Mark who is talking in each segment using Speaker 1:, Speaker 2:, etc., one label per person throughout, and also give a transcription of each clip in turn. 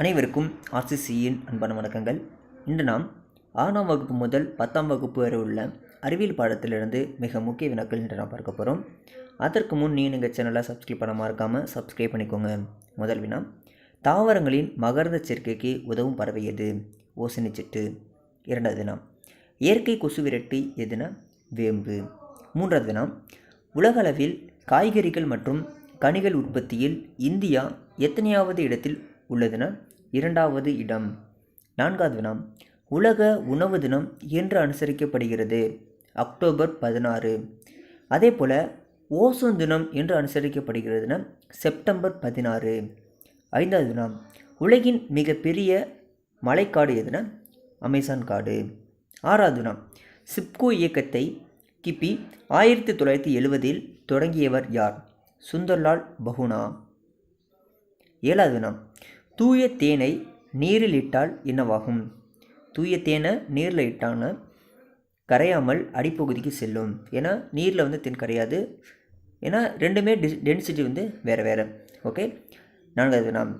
Speaker 1: அனைவருக்கும் ஆர்சிசியின் அன்பான வணக்கங்கள். இன்று நாம் ஆறாம் வகுப்பு முதல் பத்தாம் வகுப்பு வரை உள்ள அறிவியல் பாடத்திலிருந்து மிக முக்கிய வினாக்கள் இன்று நாம் பார்க்க போகிறோம் அதற்கு முன் நீங்கள் எங்கள் சேனலை சப்ஸ்கிரைப் பண்ண மறக்காமல் சப்ஸ்கிரைப் பண்ணிக்கோங்க. முதல் வினா தாவரங்களின் மகரந்த சேர்க்கைக்கு உதவும் பறவை எது? ஓசனிச்சிட்டு இரண்டாவது வினா இயற்கை கொசு விரட்டி எதுனா? வேம்பு. மூன்றாவது வினா உலகளவில் காய்கறிகள் மற்றும் கனிகள் உற்பத்தியில் இந்தியா எத்தனையாவது இடத்தில் உள்ளதுன்னா இரண்டாவது இடம். நான்காவது தினம் உலக உணவு தினம் என்று அனுசரிக்கப்படுகிறது. அக்டோபர் பதினாறு. அதே போல் ஓசோன் தினம் என்று அனுசரிக்கப்படுகிறதுனா செப்டம்பர் பதினாறு. ஐந்தாவது தினம் உலகின் மிகப்பெரிய மலைக்காடு எதுனா அமேசான் காடு. ஆறாவது தினம் சிப்கோ இயக்கத்தை கிபி ஆயிரத்தி தொள்ளாயிரத்தி எழுவதில் தொடங்கியவர் யார்? சுந்தர்லால் பகுனா. ஏழாவது வினா தூய தேனை நீரில் இட்டால் என்னவாகும்? தூய தேனை நீரில் இட்டான கரையாமல் அடிப்பகுதிக்கு செல்லும். ஏன்னா நீரில் வந்து தேன் கரையாது. ஏன்னா ரெண்டுமே டென்சிட்டி வந்து வேறு வேறு. ஓகே நான்காவது நாம்.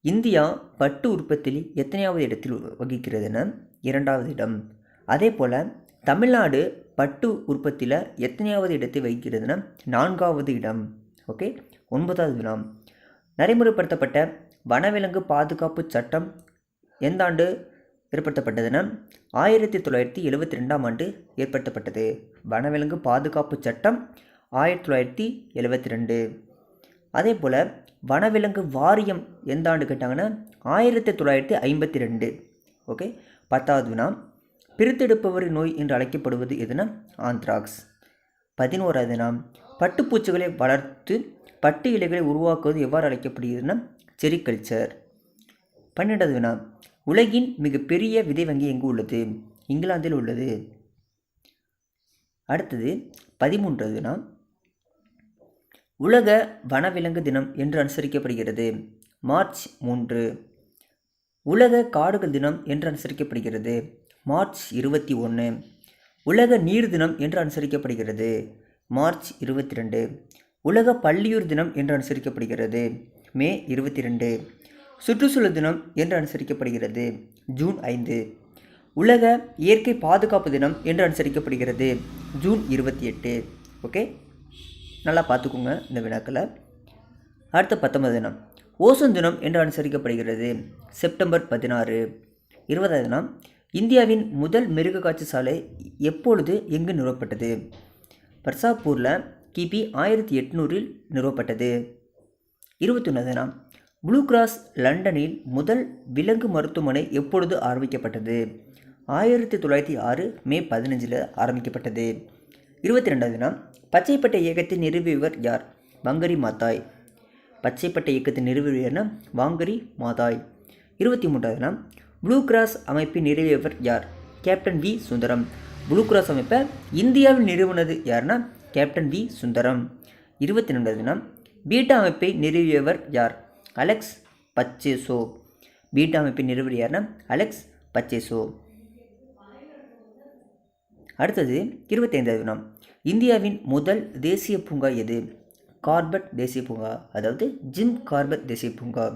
Speaker 1: இந்தியா பட்டு உற்பத்தியில் எத்தனையாவது இடத்தில் வகிக்கிறதுனா இரண்டாவது இடம். அதே போல் தமிழ்நாடு பட்டு உற்பத்தியில் எத்தனையாவது இடத்தை வகிக்கிறதுனா நான்காவது இடம். ஓகே ஒன்பதாவது வினா நடைமுறைப்படுத்தப்பட்ட வனவிலங்கு பாதுகாப்பு சட்டம் எந்த ஆண்டு ஏற்படுத்தப்பட்டதுன்னா ஆயிரத்தி தொள்ளாயிரத்தி எழுபத்தி ரெண்டாம் ஆண்டு ஏற்படுத்தப்பட்டது. வனவிலங்கு பாதுகாப்பு சட்டம் ஆயிரத்தி தொள்ளாயிரத்தி எழுபத்தி ரெண்டு. அதே போல் வனவிலங்கு வாரியம் எந்த ஆண்டு கேட்டாங்கன்னா ஆயிரத்தி தொள்ளாயிரத்தி ஐம்பத்தி ரெண்டு. ஓகே? பத்தாவது பிரித்தெடுப்பவர் நோய் என்று அழைக்கப்படுவது எதுனா ஆந்த்ராக்ஸ். பதினோராவது பட்டுப்பூச்சிகளை வளர்த்து பட்டு இலைகளை உருவாக்குவது எவ்வாறு அழைக்கப்படுகிறதுனா செரிகல்ச்சர் பன்னெண்டாவது வினா உலகின் மிகப்பெரிய விதை வங்கி எங்கு உள்ளது? இங்கிலாந்தில் உள்ளது. அடுத்தது பதிமூன்றாவது வினா உலக வனவிலங்கு தினம் என்று அனுசரிக்கப்படுகிறது. மார்ச் மூன்று உலக காடுகள் தினம் என்று அனுசரிக்கப்படுகிறது. மார்ச் இருபத்தி ஒன்று உலக நீர் தினம் என்று அனுசரிக்கப்படுகிறது. மார்ச் இருபத்தி ரெண்டு உலக பள்ளியூர் தினம் என்று அனுசரிக்கப்படுகிறது. மே இருபத்தி ரெண்டு சுற்றுச்சூழல் தினம் என்று அனுசரிக்கப்படுகிறது. ஜூன் ஐந்து. உலக இயற்கை பாதுகாப்பு தினம் என்று அனுசரிக்கப்படுகிறது. ஜூன் இருபத்தி எட்டு. ஓகே? நல்லா பார்த்துக்கோங்க இந்த வினாக்களை. அடுத்த பத்தொன்பது தினம். ஓசோன் தினம் என்று அனுசரிக்கப்படுகிறது. செப்டம்பர் பதினாறு. இருபதாவது தினம். இந்தியாவின் முதல் மிருக காட்சி சாலை எப்பொழுது எங்கு நிறுவப்பட்டது? பர்சாப்பூரில் கிபி ஆயிரத்தி எட்நூறில் நிறுவப்பட்டது. இருபத்தொன்னு தினம் ப்ளூ கிராஸ் லண்டனில் முதல் விலங்கு மருத்துவமனை எப்பொழுது ஆரம்பிக்கப்பட்டது? ஆயிரத்தி தொள்ளாயிரத்தி ஆறு மே பதினஞ்சில் ஆரம்பிக்கப்பட்டது. இருபத்தி ரெண்டாவது தினம் பச்சைப்பட்டை இயக்கத்தை நிறுவியவர் யார்? வங்கரி மாதாய் பச்சைப்பட்டை இயக்கத்தை நிறுவியவர்னா வாங்கரி மாதாய் இருபத்தி மூன்றாவது தினம் ப்ளூ கிராஸ் அமைப்பை நிறுவியவர் யார்? Captain V. Sundaram. Blue cross அமைப்பை இந்தியாவில் நிறுவனது யாருன்னா கேப்டன் வி சுந்தரம். இருபத்தி ரெண்டாவது தினம் பீட்டா அமைப்பை நிறுவியவர் யார்? அலெக்ஸ் பச்சேசோ. பீட்டா அமைப்பை நிறுவியவர் யார்னா அலெக்ஸ் பச்சேசோ. அடுத்தது இருபத்தைந்தாவது தினம் இந்தியாவின் முதல் தேசிய பூங்கா எது? கார்பட் தேசிய பூங்கா அதாவது ஜிம் கார்பட் தேசிய பூங்கா.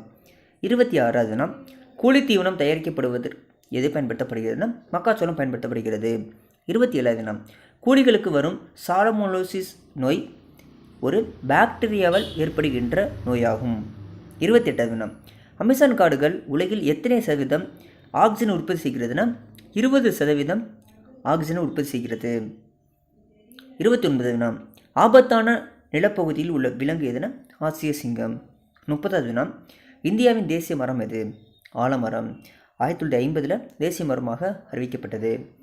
Speaker 1: இருபத்தி ஆறாவது தினம் கூலி தீவனம் தயாரிக்கப்படுவது எது பயன்படுத்தப்படுகிறதுனா மக்காச்சோளம் பயன்படுத்தப்படுகிறது. இருபத்தி ஏழாவது தினம். கூலிகளுக்கு வரும் சாலமோலோசிஸ் நோய் ஒரு பாக்டீரியாவால் ஏற்படுகின்ற நோயாகும். இருபத்தி எட்டாவது தினம். அமேசான் காடுகள் உலகில் எத்தனை சதவீதம் ஆக்சிஜன் உற்பத்தி செய்கிறதுனா இருபது சதவீதம் ஆக்சிஜனை உற்பத்தி செய்கிறது. இருபத்தி ஒன்பது தினம். ஆபத்தான நிலப்பகுதியில் உள்ள விலங்கு எதுனா ஆசிய சிங்கம். முப்பதாவது தினம். இந்தியாவின் தேசிய மரம் எது? ஆலமரம். ஆயிரத்தி தொள்ளாயிரத்தி ஐம்பதில் தேசிய மரமாக அறிவிக்கப்பட்டது.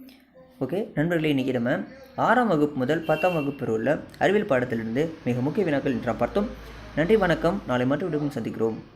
Speaker 1: ஓகே நண்பர்களே இன்றைக்கி நம்ம ஆறாம் வகுப்பு முதல் பத்தாம் வகுப்பு உள்ள அறிவியல் பாடத்திலிருந்து மிக முக்கிய வினாக்கள் என்று பார்த்தோம். நன்றி வணக்கம். நாளை மட்டும் விடுக்கும் சந்திக்கிறோம்.